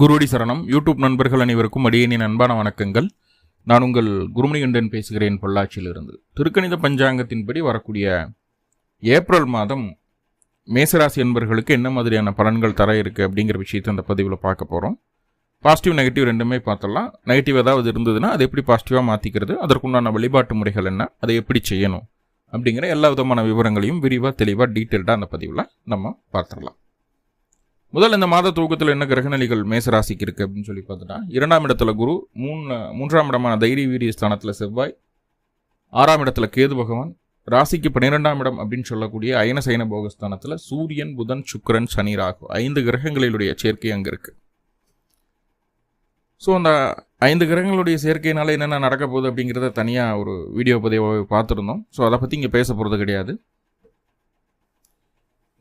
குருவடி சரணம். யூடியூப் நண்பர்கள் அனைவருக்கும் அடியேனின் அன்பான வணக்கங்கள். நான் உங்கள் குருமணிகண்டன் பேசுகிறேன் பொள்ளாச்சியிலிருந்து. திருக்கணித பஞ்சாங்கத்தின்படி வரக்கூடிய ஏப்ரல் மாதம் மேசராசி என்பர்களுக்கு என்ன மாதிரியான பலன்கள் தர இருக்குது அப்படிங்கிற விஷயத்தை அந்த பதிவில் பார்க்க போகிறோம் பாசிட்டிவ் நெகட்டிவ் ரெண்டுமே பார்த்தலாம் நெகட்டிவ் ஏதாவது இருந்ததுன்னா அதை எப்படி பாசிட்டிவாக மாற்றிக்கிறது அதற்குண்டான வழிபாட்டு முறைகள் என்ன? அதை எப்படி செய்யணும்? அப்படிங்கிற எல்லா விதமான விவரங்களையும் விரிவாக தெளிவாக டீட்டெயில்டாக அந்த பதிவில் நம்ம பார்த்துடலாம். முதல் இந்த மாத தூக்கத்தில் என்ன கிரகநிலைகள் மேசராசிக்கு இருக்குது அப்படின்னு சொல்லி பார்த்துட்டா இரண்டாம் இடத்துல குரு மூணு மூன்றாம் இடமான தைரிய வீரிய ஸ்தானத்தில் செவ்வாய் ஆறாம் இடத்துல கேது பகவான் ராசிக்கு பன்னிரெண்டாம் இடம் அப்படின்னு சொல்லக்கூடிய அயன சயன போகஸ்தானத்தில் சூரியன் புதன் சுக்கரன் சனி ராகு ஐந்து கிரகங்களிலுடைய சேர்க்கை அங்கே இருக்குது ஸோ அந்த ஐந்து கிரகங்களுடைய சேர்க்கையினால என்னென்ன நடக்க போகுது அப்படிங்கிறத தனியாக ஒரு வீடியோ பதிவாக பார்த்துருந்தோம். ஸோ அதை பற்றி இங்கே பேச போகிறது கிடையாது.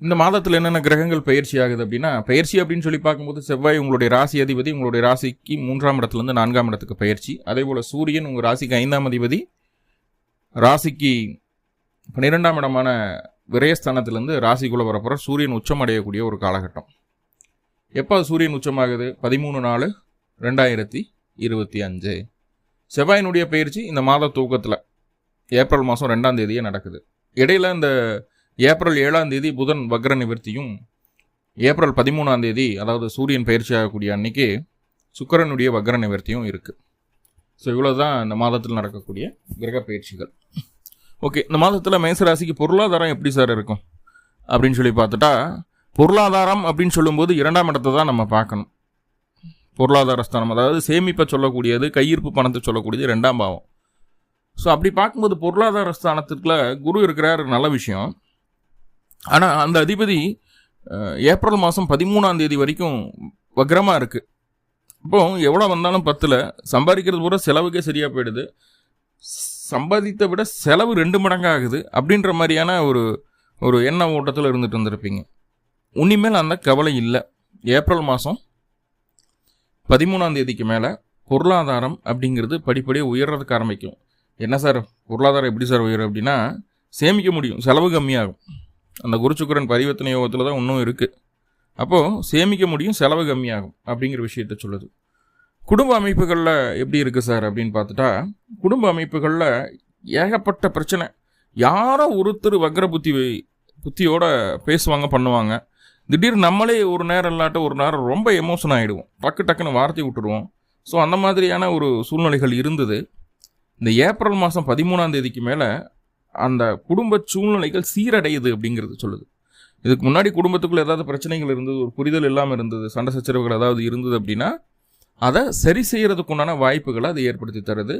இந்த மாதத்தில் என்னென்ன கிரகங்கள் பயிற்சி ஆகுது அப்படின்னா பயிற்சி அப்படின்னு சொல்லி பார்க்கும்போது செவ்வாய் உங்களுடைய ராசி அதிபதி உங்களுடைய ராசிக்கு மூன்றாம் இடத்துலேருந்து நான்காம் இடத்துக்கு பயிற்சி. அதே போல் சூரியன் உங்கள் ராசிக்கு ஐந்தாம் அதிபதி ராசிக்கு பன்னிரெண்டாம் இடமான விரயஸ்தானத்திலேருந்து ராசிக்குள்ளே வரப்போகிற சூரியன் உச்சம் அடையக்கூடிய ஒரு காலகட்டம். எப்போ சூரியன் உச்சமாகுது? பதிமூணு நாலு ரெண்டாயிரத்தி இருபத்தி அஞ்சு. செவ்வாயினுடைய பயிற்சி இந்த மாத தூக்கத்தில் ஏப்ரல் மாதம் ரெண்டாம் தேதியே நடக்குது. இடையில இந்த ஏப்ரல் ஏழாம் தேதி புதன் வக்ர நிவர்த்தியும் ஏப்ரல் பதிமூணாம் தேதி அதாவது சூரியன் பயிற்சி ஆகக்கூடிய அன்னைக்கு சுக்கரனுடைய வக்ர நிவர்த்தியும் இருக்குது ஸோ இவ்வளோ தான் இந்த மாதத்தில் நடக்கக்கூடிய கிரக பயிற்சிகள். ஓகே இந்த மாதத்தில் மேசராசிக்கு பொருளாதாரம் எப்படி சார் இருக்கும்? அப்படின்னு சொல்லி பார்த்துட்டா பொருளாதாரம் அப்படின்னு சொல்லும்போது இரண்டாம் இடத்தை தான் நம்ம பார்க்கணும். பொருளாதார ஸ்தானம் அதாவது சேமிப்பை சொல்லக்கூடியது கையிருப்பு பணத்தை சொல்லக்கூடியது ரெண்டாம் பாவம். ஸோ அப்படி பார்க்கும்போது பொருளாதார ஸ்தானத்துக்குள்ள குரு இருக்கிறார் நல்ல விஷயம். ஆனால் அந்த அதிபதி ஏப்ரல் மாதம் பதிமூணாம் தேதி வரைக்கும் வக்ரமாக இருக்குது இப்போ எவ்வளோ வந்தாலும் பத்தில் சம்பாதிக்கிறது பூரா செலவுக்கே சரியாக போயிடுது. சம்பாதித்த விட செலவு ரெண்டு மடங்கு ஆகுது அப்படின்ற மாதிரியான ஒரு ஒரு எண்ண ஓட்டத்தில் இருந்துட்டு வந்திருப்பீங்க. உன்னிமேல் அந்த கவலை இல்லை. ஏப்ரல் மாதம் பதிமூணாம் தேதிக்கு மேலே பொருளாதாரம் அப்படிங்கிறது படிப்படியாக உயர்றதுக்கு ஆரம்பிக்கும். என்ன சார்? பொருளாதாரம் எப்படி சார் உயரும் அப்படின்னா சேமிக்க முடியும். செலவு கம்மியாகும். அந்த குருச்சுக்கரன் பரிவர்த்தனை யோகத்தில் தான் இன்னும் இருக்குது அப்போது சேமிக்க முடியும் செலவு கம்மியாகும் அப்படிங்கிற விஷயத்த சொல்லுது. குடும்ப அமைப்புகளில் எப்படி இருக்குது சார் அப்படின்னு பார்த்துட்டா குடும்ப அமைப்புகளில் ஏகப்பட்ட பிரச்சனை. யாரோ ஒருத்தர் வக்ர புத்தி புத்தியோட பேசுவாங்க பண்ணுவாங்க. திடீர்னு நம்மளே ஒரு நேரம் இல்லாட்ட ஒரு நேரம் ரொம்ப எமோஷன் ஆகிடுவோம் டக்கு டக்குன்னு வார்த்தை விட்டுருவோம். ஸோ அந்த மாதிரியான ஒரு சூழ்நிலைகள் இருந்தது. இந்த ஏப்ரல் மாதம் பதிமூணாம் தேதிக்கு மேலே அந்த குடும்ப சூழ்நிலைகள் சீரடையுது அப்படிங்கிறது சொல்லுது. இதுக்கு முன்னாடி குடும்பத்துக்குள்ள ஏதாவது பிரச்சனைகள் இருந்தது ஒரு புரிதல் இல்லாமல் இருந்தது சண்டை சச்சரவுகள் ஏதாவது இருந்தது அப்படின்னா அதை சரி செய்கிறதுக்குண்டான வாய்ப்புகளை அது ஏற்படுத்தி தருது.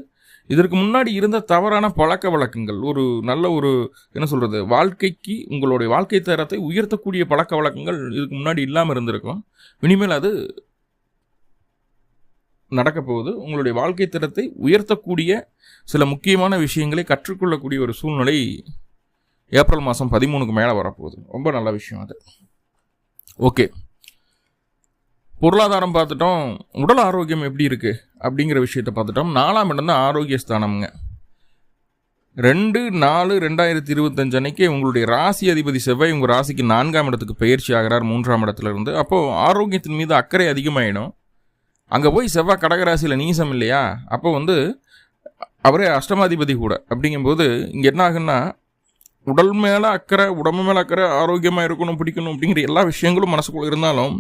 இதற்கு முன்னாடி இருந்த தவறான பழக்க வழக்கங்கள் ஒரு நல்ல ஒரு என்ன சொல்கிறது வாழ்க்கைக்கு உங்களுடைய வாழ்க்கை தரத்தை உயர்த்தக்கூடிய பழக்க வழக்கங்கள் இதுக்கு முன்னாடி இல்லாமல் இருந்திருக்கும். இனிமேல் அது நடக்கப்போகுது. உங்களுடைய வாழ்க்கை தரத்தை உயர்த்தக்கூடிய சில முக்கியமான விஷயங்களை கற்றுக்கொள்ளக்கூடிய ஒரு சூழ்நிலை ஏப்ரல் மாதம் பதிமூணுக்கு மேலே வரப்போகுது. ரொம்ப நல்ல விஷயம் அது. ஓகே. பொருளாதாரம் பார்த்துட்டோம். உடல் ஆரோக்கியம் எப்படி இருக்குது அப்படிங்கிற விஷயத்தை பார்த்துட்டோம். நாலாம் இடம் தான் ஆரோக்கிய ஸ்தானம்ங்க ரெண்டு நாலு ரெண்டாயிரத்தி இருபத்தஞ்சு அன்னைக்கு உங்களுடைய ராசி அதிபதி செவ்வாய் உங்கள் ராசிக்கு நான்காம் இடத்துக்கு பயிற்சி ஆகிறார் மூன்றாம் இடத்துல இருந்து. அப்போது ஆரோக்கியத்தின் மீது அக்கறை அதிகமாகிடும் அங்கே போய் செவ்வாய் கடகராசியில் நீசம் இல்லையா? அப்போ வந்து அவரே அஷ்டமாதிபதி கூட. அப்படிங்கும்போது இங்கே என்ன ஆகுன்னா உடல் மேலே அக்கறை உடம்பு மேலே அக்கறை ஆரோக்கியமாக இருக்கணும் பிடிக்கணும் அப்படிங்கிற எல்லா விஷயங்களும் மனசுக்குள்ளே இருந்தாலும்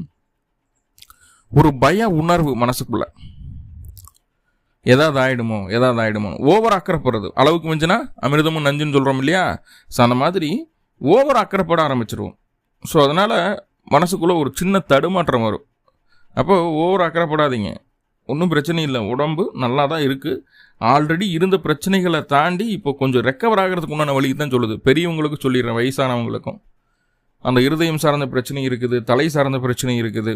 ஒரு பய உணர்வு மனசுக்குள்ள எதாவது ஆகிடுமோ எதாவது ஆகிடுமோ ஓவர் அக்கறைப்படுறது அளவுக்கு மிஞ்சினா அமிர்தமும் நஞ்சுன்னு சொல்கிறோம் இல்லையா? ஸோ அந்த மாதிரி ஓவர் அக்கறைப்பட ஆரம்பிச்சிருவோம். ஸோ அதனால் மனசுக்குள்ளே ஒரு சின்ன தடுமாற்றம் வரும். அப்போ ஓவர் அக்கறைப்படாதீங்க. ஒன்றும் பிரச்சனை இல்லை. உடம்பு நல்லா தான் இருக்குது ஆல்ரெடி இருந்த பிரச்சனைகளை தாண்டி இப்போ கொஞ்சம் ரெக்கவர் ஆகிறதுக்கு உண்டான வழி தான் சொல்லுது. பெரியவங்களுக்கு சொல்லிடுறேன் வயசானவங்களுக்கும். அந்த இருதயம் சார்ந்த பிரச்சனை இருக்குது தலை சார்ந்த பிரச்சனை இருக்குது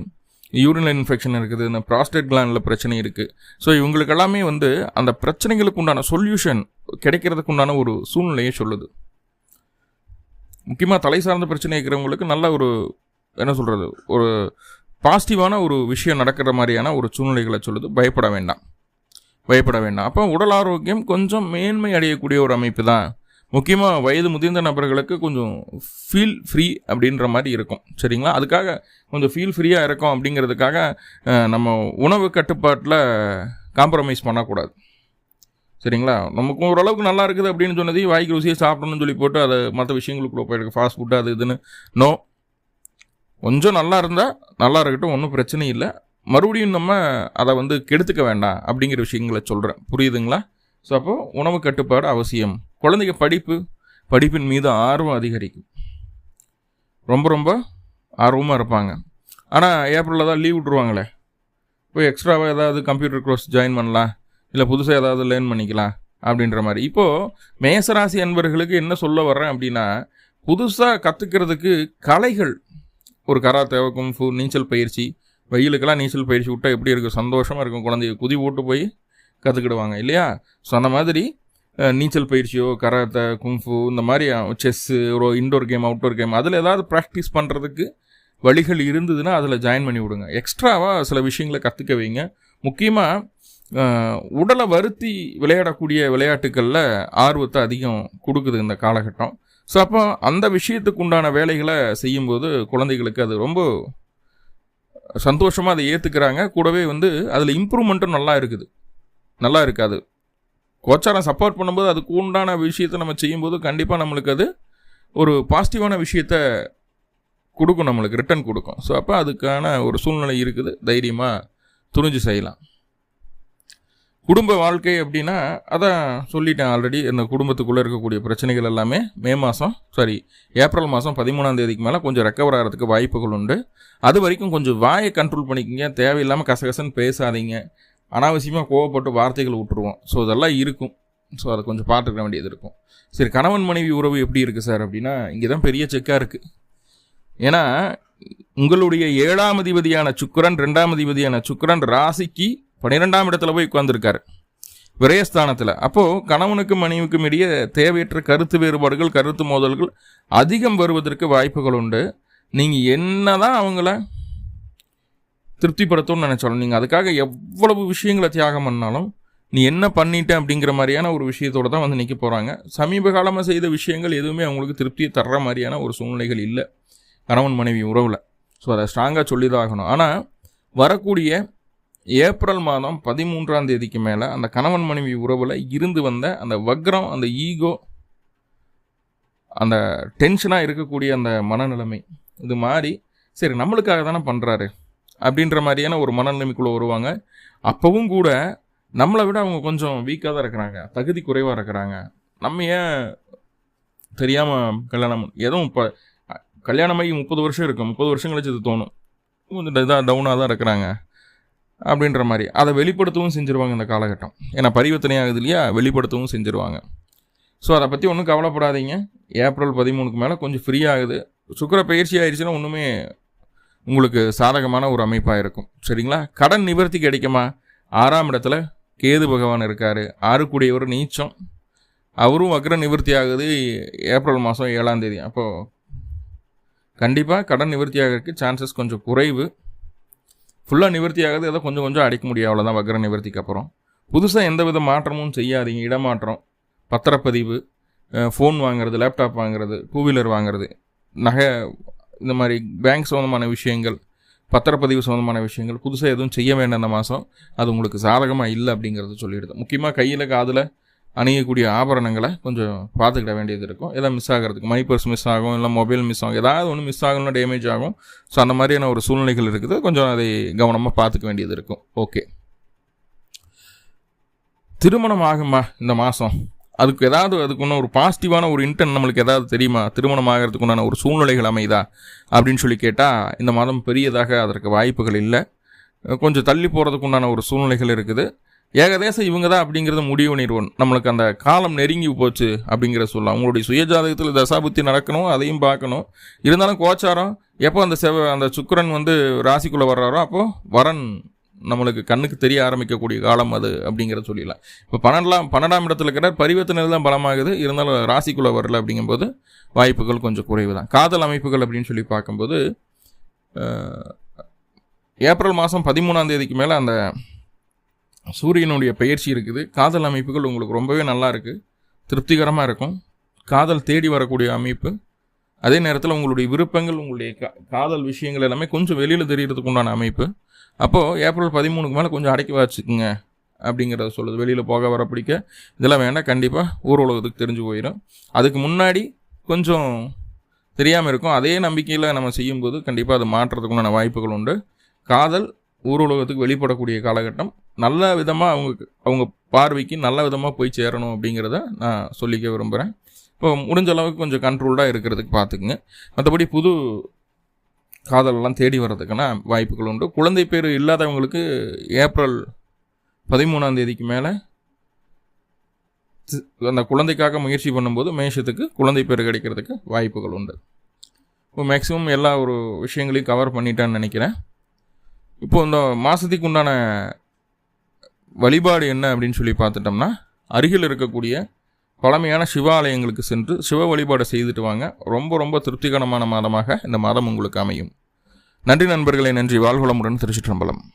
யூரினல் இன்ஃபெக்ஷன் இருக்குது இந்த ப்ராஸ்டேட் கிளாண்டில் பிரச்சனை இருக்குது ஸோ இவங்களுக்கு எல்லாமே வந்து அந்த பிரச்சனைகளுக்கு உண்டான சொல்யூஷன் கிடைக்கிறதுக்கு உண்டான ஒரு சூழ்நிலையை சொல்லுது. முக்கியமாக தலை சார்ந்த பிரச்சனை இருக்கிறவங்களுக்கு நல்ல ஒரு என்ன சொல்கிறது ஒரு பாசிட்டிவான ஒரு விஷயம் நடக்கிற மாதிரியான ஒரு சூழ்நிலைகளை சொல்லுது. பயப்பட வேண்டாம். பயப்பட வேண்டாம். அப்போ உடல் ஆரோக்கியம் கொஞ்சம் மேன்மை அடையக்கூடிய ஒரு அமைப்பு தான். முக்கியமாக வயது முதிர்ந்த நபர்களுக்கு கொஞ்சம் ஃபீல் ஃப்ரீ அப்படின்ற மாதிரி இருக்கும். சரிங்களா? அதுக்காக கொஞ்சம் ஃபீல் ஃப்ரீயாக இருக்கும் அப்படிங்கிறதுக்காக நம்ம உணவு கட்டுப்பாட்டில் காம்ப்ரமைஸ் பண்ணக்கூடாது. சரிங்களா? நமக்கு ஓரளவுக்கு நல்லா இருக்குது அப்படின்னு சொன்னதையும் வாய்க்கு ருசியை சாப்பிடணும்னு சொல்லி போட்டு அதை மற்ற விஷயங்களுக்குள்ள போயிருக்கு ஃபாஸ்ட் ஃபுட்டு அது இதுன்னு. நோ கொஞ்சம் நல்லா இருந்தால் நல்லா இருக்கட்டும் ஒன்றும் பிரச்சனை இல்லை. மறுபடியும் நம்ம அதை வந்து கெடுத்துக்க வேண்டாம் அப்படிங்கிற விஷயங்களை சொல்கிறேன் புரியுதுங்களா? ஸோ அப்போது உணவு கட்டுப்பாடு அவசியம். குழந்தைங்க படிப்பு படிப்பின் மீது ஆர்வம் அதிகரிக்கும். ரொம்ப ரொம்ப ஆர்வமாக இருப்பாங்க. ஆனால் ஏப்ரலில் தான் லீவ் விட்ருவாங்களே போய் எக்ஸ்ட்ராவாக ஏதாவது கம்ப்யூட்டர் கோர்ஸ் ஜாயின் பண்ணலாம். இல்லை புதுசாக ஏதாவது லேர்ன் பண்ணிக்கலாம் அப்படின்ற மாதிரி. இப்போது மேசராசி அன்பர்களுக்கு என்ன சொல்ல வர்றேன் அப்படின்னா புதுசாக கற்றுக்கிறதுக்கு கலைகள் ஒரு கராத்தே கும்ஃபு நீச்சல் பயிற்சி வெயிலுக்கெல்லாம் நீச்சல் பயிற்சி விட்டால் எப்படி இருக்கும்? சந்தோஷமாக இருக்கும் குழந்தைய. குதி போட்டு போய் கற்றுக்கிடுவாங்க இல்லையா? ஸோ அந்த மாதிரி நீச்சல் பயிற்சியோ கராத்தே கும்ஃபு இந்த மாதிரி செஸ்ஸு ஒரு இன்டோர் கேம் அவுட்டோர் கேம் அதில் ஏதாவது ப்ராக்டிஸ் பண்ணுறதுக்கு வழிகள் இருந்ததுன்னா அதில் ஜாயின் பண்ணி விடுங்க. எக்ஸ்ட்ராவாக சில விஷயங்களை கற்றுக்க வைங்க. முக்கியமாக உடலை வருத்தி விளையாடக்கூடிய விளையாட்டுகளில் ஆர்வத்தை அதிகம் கொடுக்குது இந்த காலகட்டம். ஸோ அப்போ அந்த விஷயத்துக்கு உண்டான வேலைகளை செய்யும்போது குழந்தைகளுக்கு அது ரொம்ப சந்தோஷமாக அதை ஏற்றுக்கிறாங்க கூடவே வந்து அதில் இம்ப்ரூவ்மெண்ட்டும் நல்லா இருக்குது. நல்லா இருக்காது. கோச்சாரம் சப்போர்ட் பண்ணும்போது அதுக்கு உண்டான விஷயத்தை நம்ம செய்யும்போது கண்டிப்பாக நம்மளுக்கு அது ஒரு பாசிட்டிவான விஷயத்த கொடுக்கும் நம்மளுக்கு ரிட்டர்ன் கொடுக்கும். ஸோ அப்போ அதுக்கான ஒரு சூழ்நிலை இருக்குது. தைரியமாக துணிஞ்சு செய்யலாம். குடும்ப வாழ்க்கை அப்படின்னா அதான் சொல்லிட்டேன் ஆல்ரெடி இந்த குடும்பத்துக்குள்ளே இருக்கக்கூடிய பிரச்சனைகள் எல்லாமே மே மாதம் சாரி ஏப்ரல் மாதம் பதிமூணாம் தேதிக்கு மேலே கொஞ்சம் ரெக்கவர் ஆகிறதுக்கு வாய்ப்புகள் உண்டு. அது வரைக்கும் கொஞ்சம் வாயை கண்ட்ரோல் பண்ணிக்கிங்க தேவையில்லாமல் கசகசன்னு பேசாதீங்க. அனாவசியமாக கோவப்பட்டு வார்த்தைகள் விட்டுருவோம் ஸோ இதெல்லாம் இருக்கும். ஸோ அதை கொஞ்சம் பார்த்துக்க வேண்டியது இருக்கும். சரி கணவன் மனைவி உறவு எப்படி இருக்குது சார் அப்படின்னா இங்கே தான் பெரிய செக்காக இருக்குது ஏன்னா உங்களுடைய ஏழாம் அதிபதியான சுக்கரன் ரெண்டாம் அதிபதியான சுக்கரன் ராசிக்கு பன்னிரெண்டாம் இடத்துல போய் உட்கார்ந்திருக்காரு. விரயஸ்தானத்தில். அப்போது கணவனுக்கும் மனைவிக்கும் இடையே தேவையற்ற கருத்து வேறுபாடுகள் கருத்து மோதல்கள் அதிகம் வருவதற்கு வாய்ப்புகள் உண்டு. நீங்கள் என்ன தான் அவங்கள திருப்திப்படுத்தணும்னு நினச்சாலும் நீங்கள் அதுக்காக எவ்வளவு விஷயங்களை தியாகம் பண்ணாலும் நீ என்ன பண்ணிட்ட அப்படிங்கிற மாதிரியான ஒரு விஷயத்தோட தான் வந்து நிற்க போகிறாங்க சமீப காலமாக செய்த விஷயங்கள் எதுவுமே அவங்களுக்கு திருப்தியை தர்ற மாதிரியான ஒரு சூழ்நிலைகள் இல்லை. கணவன் மனைவி உறவில். ஸோ அதை ஸ்ட்ராங்காக சொல்லி தான் ஆகணும். ஆனால் வரக்கூடிய ஏப்ரல் மாதம் பதிமூன்றாம் தேதிக்கு மேலே அந்த கணவன் மனைவி உறவில் இருந்து வந்த அந்த வக்ரம் அந்த ஈகோ அந்த டென்ஷனாக இருக்கக்கூடிய அந்த மனநிலைமை இது மாதிரி சரி நம்மளுக்காக தானே பண்ணுறாரு அப்படின்ற மாதிரியான ஒரு மனநிலைமைக்குள்ளே வருவாங்க. அப்போவும் கூட நம்மளை விட அவங்க கொஞ்சம் வீக்காக தான் இருக்கிறாங்க தகுதி குறைவாக இருக்கிறாங்க. நம்ம ஏன் தெரியாமல் கல்யாணம் எதுவும் இப்போ கல்யாணமாகி முப்பது வருஷம் இருக்கும் முப்பது வருஷம் கழிச்சு இது தோணும். கொஞ்சம் இதாக டவுனாக தான் இருக்கிறாங்க. அப்படின்ற மாதிரி. அதை வெளிப்படுத்தவும் செஞ்சுருவாங்க இந்த காலகட்டம். ஏன்னா பரிவர்த்தனை ஆகுது இல்லையா? வெளிப்படுத்தவும் செஞ்சுருவாங்க. ஸோ அதை பற்றி ஒன்றும் கவலைப்படாதீங்க. ஏப்ரல் பதிமூணுக்கு மேலே கொஞ்சம் ஃப்ரீ ஆகுது. சுக்கர பயிற்சி ஆயிடுச்சுன்னா ஒன்றுமே உங்களுக்கு சாதகமான ஒரு அமைப்பாக இருக்கும். சரிங்களா? கடன் நிவர்த்தி கிடைக்குமா? ஆறாம் இடத்துல கேது பகவான் இருக்கார். ஆறுக்குடையவர் நீச்சம். அவரும் வக்ர நிவர்த்தி ஆகுது ஏப்ரல் மாதம் ஏழாம் தேதி. அப்போது கண்டிப்பாக கடன் நிவர்த்தி ஆகிறதுக்கு சான்சஸ் கொஞ்சம் குறைவு. ஃபுல்லாக நிவர்த்தி ஆகுது ஏதோ கொஞ்சம் கொஞ்சம் அடிக்க முடியும் அவ்வளோதான் வக்ர நிவர்த்திக்கு அப்புறம். புதுசாக எந்த வித மாற்றமும் செய்யாதீங்க இடமாற்றம். பத்திரப்பதிவு ஃபோன் வாங்குறது லேப்டாப் வாங்குறது டூ வீலர் வாங்குறது நகை இந்த மாதிரி பேங்க் சம்மந்தமான விஷயங்கள் பத்திரப்பதிவு சம்மந்தமான விஷயங்கள் புதுசாக எதுவும் செய்ய வேண்டாம் இந்த மாதம் அது உங்களுக்கு சாதகமாக இல்லை அப்படிங்கிறத சொல்லிடுது. முக்கியமாக கையில் காதில் அணியக்கூடிய ஆபரணங்களை கொஞ்சம் பார்த்துக்கிட வேண்டியது இருக்கும். எதாவது மிஸ் ஆகிறதுக்கு மணி பர்ஸ் மிஸ் ஆகும் இல்லை மொபைல் மிஸ் ஆகும் ஏதாவது ஒன்று மிஸ் ஆகணும்னா டேமேஜ் ஆகும். ஸோ அந்த மாதிரியான ஒரு சூழ்நிலைகள் இருக்குது. கொஞ்சம் அதை கவனமாக பார்த்துக்க வேண்டியது இருக்கும். ஓகே திருமணம் ஆகுமா இந்த மாதம் அதுக்கு ஏதாவது அதுக்குன்னு ஒரு பாசிட்டிவான ஒரு இன்டென்ட் நம்மளுக்கு ஏதாவது தெரியுமா? திருமணம் ஆகிறதுக்கு உண்டான ஒரு சூழ்நிலைகள் அமைதா அப்படின்னு சொல்லி கேட்டால் இந்த மாதம் பெரியதாக அதற்கு வாய்ப்புகள் இல்லை. கொஞ்சம் தள்ளி போகிறதுக்கு உண்டான ஒரு சூழ்நிலைகள் இருக்குது. ஏகதேசம் இவங்க தான் அப்படிங்கிறத முடிவு பண்ணிடுவோம். நம்மளுக்கு அந்த காலம் நெருங்கி போச்சு அப்படிங்கிற சொல்லலாம். உங்களுடைய சுயஜாதகத்தில் தசாபுத்தி நடக்கணும் அதையும் பார்க்கணும். இருந்தாலும் கோச்சாரம் எப்போ அந்த செவ அந்த சுக்கரன் வந்து ராசிக்குள்ளே வர்றாரோ அப்போது வரன் நம்மளுக்கு கண்ணுக்கு தெரிய ஆரம்பிக்கக்கூடிய காலம் அது அப்படிங்கிறத சொல்லிடலாம். இப்போ பன்னெண்டாம் பன்னெண்டாம் இடத்துல இருக்கிற பரிவர்த்தனை தான் பலமாகுது. இருந்தாலும் ராசிக்குள்ளே வரல அப்படிங்கும்போது வாய்ப்புகள் கொஞ்சம் குறைவு தான் காதல் அமைப்புகள் அப்படின்னு சொல்லி பார்க்கும்போது ஏப்ரல் மாதம் பதிமூணாம் தேதிக்கு மேலே அந்த சூரியனுடைய பயிற்சி இருக்குது. காதல் அமைப்புகள் உங்களுக்கு ரொம்பவே நல்லா இருக்குது திருப்திகரமாக இருக்கும். காதல் தேடி வரக்கூடிய அமைப்பு. அதே நேரத்தில் உங்களுடைய விருப்பங்கள் உங்களுடைய கா காதல் விஷயங்கள் எல்லாமே கொஞ்சம் வெளியில் தெரியறதுக்கு உண்டான அமைப்பு. அப்போது ஏப்ரல் பதிமூணுக்கு மேலே கொஞ்சம் அடக்கி வச்சுக்குங்க. அப்படிங்கிறத சொல்லுது. வெளியில் போக வர பிடிக்க இதெல்லாம் வேண்டாம். கண்டிப்பாக ஊர் உலகத்துக்கு தெரிஞ்சு போயிடும் அதுக்கு முன்னாடி கொஞ்சம் தெரியாமல் இருக்கும். அதே நம்பிக்கையில் நம்ம செய்யும்போது கண்டிப்பாக அது மாற்றுறதுக்குண்டான வாய்ப்புகள் உண்டு. காதல் ஊர் உலகத்துக்கு வெளிப்படக்கூடிய காலகட்டம் நல்ல விதமாக அவங்க அவங்க பார்வைக்கு நல்ல விதமாக போய் சேரணும் அப்படிங்கிறத நான் சொல்லிக்க விரும்புகிறேன் இப்போ முடிஞ்ச அளவுக்கு கொஞ்சம் கண்ட்ரோல்டாக இருக்கிறதுக்கு பார்த்துக்குங்க. மற்றபடி புது காதலெல்லாம் தேடி வர்றதுக்கான வாய்ப்புகள் உண்டு. குழந்தை பேர் இல்லாதவங்களுக்கு ஏப்ரல் பதிமூணாம் தேதிக்கு மேலே அந்த குழந்தைக்காக முயற்சி பண்ணும்போது மேஷத்துக்கு குழந்தை பேர் கிடைக்கிறதுக்கு வாய்ப்புகள் உண்டு. இப்போ மேக்ஸிமம் எல்லா ஒரு விஷயங்களையும் கவர் பண்ணிட்டேன்னு நினைக்கிறேன். இப்போது இந்த மாதத்துக்கு உண்டான வழிபாடு என்ன அப்படின்னு சொல்லி பார்த்துட்டோம்னா அருகில் இருக்கக்கூடிய பழமையான சிவாலயங்களுக்கு சென்று சிவ வழிபாடு செய்துட்டு வாங்க. ரொம்ப ரொம்ப திருப்திகரமான மாதமாக இந்த மாதம் உங்களுக்கு அமையும். நன்றி நண்பர்களை நன்றி. வாழ்வளமுடன் திருச்சிற்றம்பலம்.